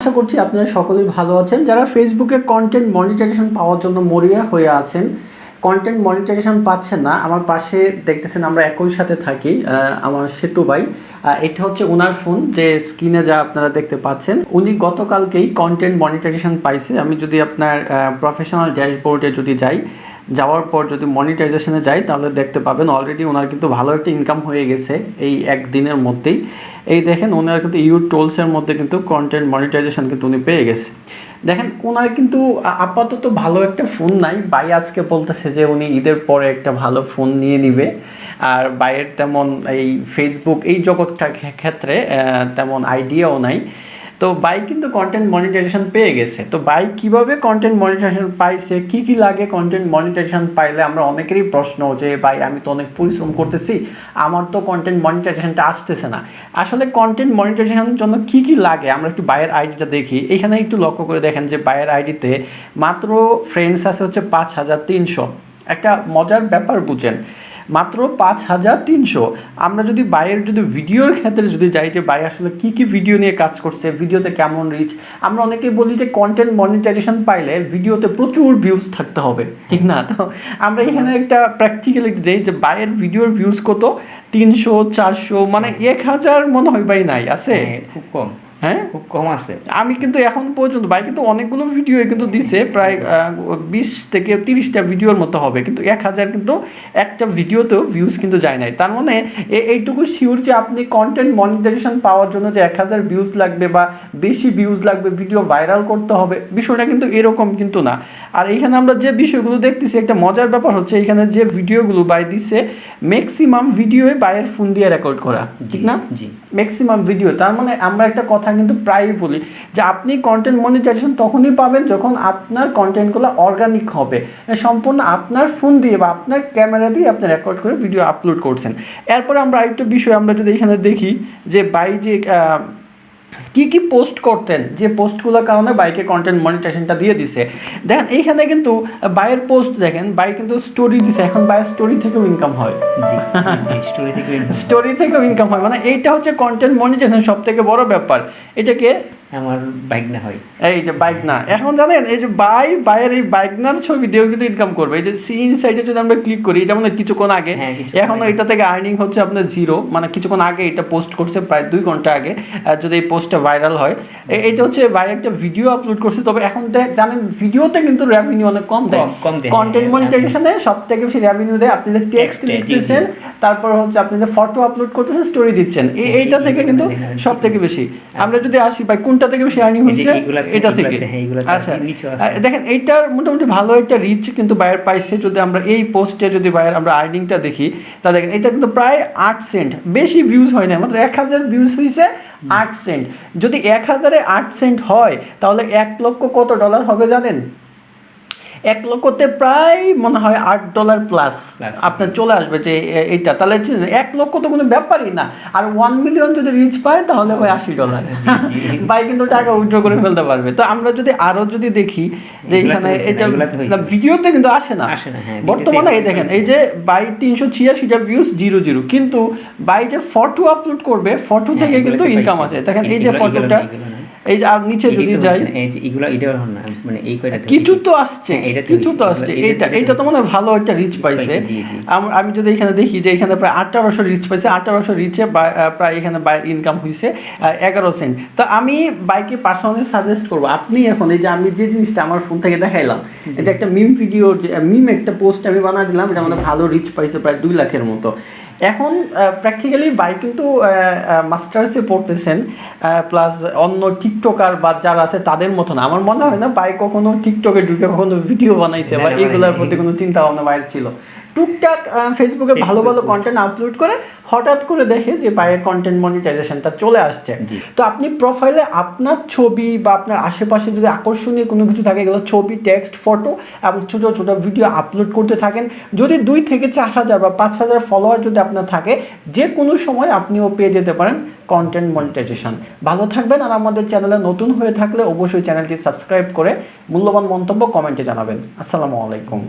আশা করছি আপনারা সকলেই ভালো আছেন। যারা ফেসবুকে কন্টেন্ট মনিটাইজেশন পাওয়ার জন্য মরিয়া হয়ে আছেন কন্টেন্ট মনিটাইজেশন পাচ্ছেন না, আমার পাশে দেখতেছেন আমরা একই সাথে থাকি আমার সেতু ভাই। এটা হচ্ছে ওনার ফোন যে স্ক্রিনে যা আপনারা দেখতে পাচ্ছেন। উনি গতকালকেই কন্টেন্ট মনিটাইজেশন পাইছে। আমি যদি আপনার প্রফেশনাল ড্যাশবোর্ডে যদি যাই যাওয়ার পর যদি মনিটাইজেশনে যাই, তাহলে দেখতে পাবেন অলরেডি ওনার কিন্তু ভালো একটা ইনকাম হয়ে গেছে এই একদিনের মধ্যেই। এই দেখেন ওনার কিন্তু ইউ টোলসের মধ্যে কিন্তু কন্টেন্ট মনিটাইজেশন কিন্তু উনি পেয়ে গেছে। দেখেন ওনার কিন্তু আপাতত ভালো একটা ফোন নাই। বাই আজকে বলতেছে যে উনি ঈদের পরে একটা ভালো ফোন নিয়ে নিবে। আর বাইয়ের তেমন এই ফেসবুক এই জগৎটা ক্ষে- ক্ষেত্রে তেমন আইডিয়াও নাই। তো বাই কিন্তু কন্টেন্ট মনিটাইজেশন পেয়ে গেছে। তো বাই কীভাবে কন্টেন্ট মনিটাইজেশন পাইছে? কি কি লাগে কন্টেন্ট মনিটাইজেশন পাইলে? আমরা অনেকেরই প্রশ্ন যে, ভাই, আমি তো অনেক পরিশ্রম করতেছি, আমার তো কন্টেন্ট মনিটাইজেশনটা আসতেছে না। আসলে কন্টেন্ট মনিটাইজেশনের জন্য কি কি লাগে? আমরা একটু বাইয়ের আইডিটা দেখি। এখানে একটু লক্ষ্য করে দেখেন যে বাইয়ের আইডিতে মাত্র ফ্রেন্ডস আছে হচ্ছে পাঁচ হাজার তিনশো। একটা মজার ব্যাপার বুঝেন। মাত্র পাঁচ হাজার তিনশো। আমরা যদি বাইয়ের যদি ভিডিওর ক্ষেত্রে যদি যাই যে বাই আসলে কি কি ভিডিও নিয়ে কাজ করছে ভিডিওতে কেমন রিচ আমরা অনেকেই বলি যে কন্টেন্ট মনিটাইজেশন পাইলে ভিডিওতে প্রচুর ভিউজ থাকতে হবে ঠিক না? তো আমরা এখানে একটা প্র্যাকটিক্যালিটি দিই যে বাইয়ের ভিডিওর ভিউজ কত? তিনশো চারশো মানে এক হাজার মনে হয় ভাই নাই আছে? হ্যাঁ, খুব কম। হ্যাঁ? খুব কম আছে। আমি কিন্তু এখন পর্যন্ত ভাই কিন্তু অনেকগুলো ভিডিও কিন্তু দিছে প্রায় বিশ থেকে তিরিশটা ভিডিওর মতো হবে। কিন্তু এক হাজার কিন্তু একটা ভিডিওতেও ভিউজ কিন্তু যায় নাই। তার মানে এইটুকু শিওর যে আপনি কন্টেন্ট মনিটাইজেশন পাওয়ার জন্য যে এক হাজার ভিউজ লাগবে বা বেশি ভিউজ লাগবে ভিডিও ভাইরাল করতে হবে বিষয়টা কিন্তু এরকম কিন্তু না। আর এইখানে আমরা যে বিষয়গুলো দেখতেছি একটা মজার ব্যাপার হচ্ছে এখানে যে ভিডিওগুলো বাই দিছে ম্যাক্সিমাম ভিডিওই বাইয়ের ফোন দিয়ে রেকর্ড করা ঠিক না? জি। ম্যাক্সিমাম ভিডিও তার মানে আমরা একটা কথা কিন্তু প্রায়ই বলি যে আপনি কন্টেন্ট মনিটাইজেশন তখনই পাবেন যখন আপনার কন্টেন্টগুলো অর্গানিক হবে। সম্পূর্ণ আপনার ফোন দিয়ে বা আপনার ক্যামেরা দিয়ে আপনি রেকর্ড করে ভিডিও আপলোড করছেন। এরপর আমরা আরেকটা বিষয় আমরা যদি এখানে দেখি যে বাই যে কি কি পোস্ট করতেন? যে পোস্টগুলোর কারণে বাইকে কন্টেন্ট মনিটাইজেশনটা দিয়ে দিছে। দেখেন এইখানে কিন্তু বাইয়ের পোস্ট দেখেন বাই কিন্তু স্টোরি দিছে। এখন বাইয়ের স্টোরি থেকেও ইনকাম হয়। জি জি স্টোরি থেকে স্টোরি থেকেও ইনকাম হয়। মানে এইটা হচ্ছে কন্টেন্ট মনিটেশন সব থেকে বড় ব্যাপার। এটাকে আমার বাইক না হয়। এই যে বাইক না এখন জানেন এই যে বাই বাইয়ের এই বাইকনার ছবি দিয়েও কিন্তু ইনকাম করবে। এই যে সিন সাইডে যদি আমরা ক্লিক করি যেমন কিছুক্ষণ আগে হ্যাঁ, এখনও। এটা থেকে আর্নিং হচ্ছে আপনার জিরো মানে কিছুক্ষণ আগে এটা পোস্ট করছে প্রায় দুই ঘণ্টা আগে যদি এই পোস্টটা ভাইরাল হয় হচ্ছে ভাই একটা ভিডিও আপলোড করছে তবে এখন জানেন ভিডিওতে কিন্তু রেভিনিউ অনেক কম দেয়। কম- দেয়, কন্টেন্ট হ্যাঁ, মনিটাইজেশনে সব থেকে বেশি রেভিনিউ দেয় আপনি যে টেক্সট। লিখতেছেন তারপর হচ্ছে আপনি যে ফটো আপলোড করতেছেন স্টোরি দিচ্ছেন হ্যাঁ, এইটা থেকে কিন্তু সব থেকে বেশি। আমরা যদি আসি ভাই কোনটা থেকে বেশি আর্নিং হয়েছে হচ্ছে? এটা থেকে। আচ্ছা। দেখেন এইটার মোটামুটি ভালো একটা রিচ কিন্তু বায়ার পাইছে। যদি আমরা এই পোস্টে যদি বায়ার আমরা আর্নিংটা দেখি তা দেখেন এটা কিন্তু প্রায় আট সেন্ট বেশি ভিউজ হয় না মাত্র এক হাজার ভিউজ হয়েছে আট সেন্ট যদি এক হাজারে আট সেন্ট হয় তাহলে এক লক্ষ কত ডলার হবে জানেন? এক লক্ষতে প্রায় মনে হয় আট ডলার প্লাস আপনার চলে আসবে যে এইটা। তাহলে এক লক্ষ তো কোনো ব্যাপারই না। আর ওয়ান মিলিয়ন যদি রিচ পায় তাহলে ভাই আশি ডলার ভাই কিন্তু টাকা উইথড্র করে ফেলতে পারবে। তো আমরা যদি আরও যদি দেখি যে এখানে এটা ভিডিওতে কিন্তু আসে না। হ্যাঁ, বর্তমানে এই দেখেন এই যে বাই তিনশো ছিয়াশিটা ভিউজ জিরো জিরো কিন্তু বাই যে ফটো আপলোড করবে ফটো হ্যাঁ, থেকে কিন্তু ইনকাম আছে। দেখেন এই যে ফটোটা। এই যে আর নিচে যদি যাই এটাও না মানে এই কিছু তো আসছে হ্যাঁ, কিছু তো আসছে। এইটা এইটা তো মনে ভালো একটা রিচ পাইছে আমি যদি এখানে দেখি যে এখানে প্রায় আঠারোশো রিচ পাইছে আঠারোশো রিচে প্রায় এখানে বাইর ইনকাম হয়েছে এগারো সেন্ট তো আমি বাইকে পার্সোনালি সাজেস্ট করব। আপনি এখন এই যে আমি যে জিনিসটা আমার ফোন থেকে দেখাইলাম এটা একটা মিম ভিডিও মিম একটা পোস্ট আমি বানা দিলাম এটা আমাদের ভালো রিচ পাইছে প্রায় দুই লাখের মতো। এখন প্র্যাকটিক্যালি ভাই কিন্তু মাস্টার্সে পড়তেছেন প্লাস অন্য টিকটকার বা যারা আছে তাদের মতো না আমার মনে হয় না ভাই কখনো টিকটকে ঢুকে কখনো ভিডিও বানাইছে বা না, এইগুলোর প্রতি কোনো চিন্তা ভাবনা বাইরে ছিল। টুকটাক ফেসবুকে ভালো ভালো কন্টেন্ট আপলোড করে হঠাৎ করে দেখে যে বাইরের কন্টেন্ট মনিটাইজেশনটা চলে আসছে। তো আপনি প্রোফাইলে আপনার ছবি বা আপনার আশেপাশে যদি আকর্ষণীয় কোনো কিছু থাকে এগুলো ছবি টেক্সট ফটো এবং ছোটো ছোটো ভিডিও আপলোড করতে থাকেন যদি দুই থেকে চার হাজার বা পাঁচ হাজার ফলোয়ার যদি আপনার থাকে যে কোনো সময় আপনিও পেয়ে যেতে পারেন কন্টেন্ট মনিটাইজেশন ভালো থাকবেন আর আমাদের চ্যানেলে নতুন হয়ে থাকলে অবশ্যই চ্যানেলটি সাবস্ক্রাইব করে মূল্যবান মন্তব্য কমেন্টে জানাবেন। আসসালামু আলাইকুম।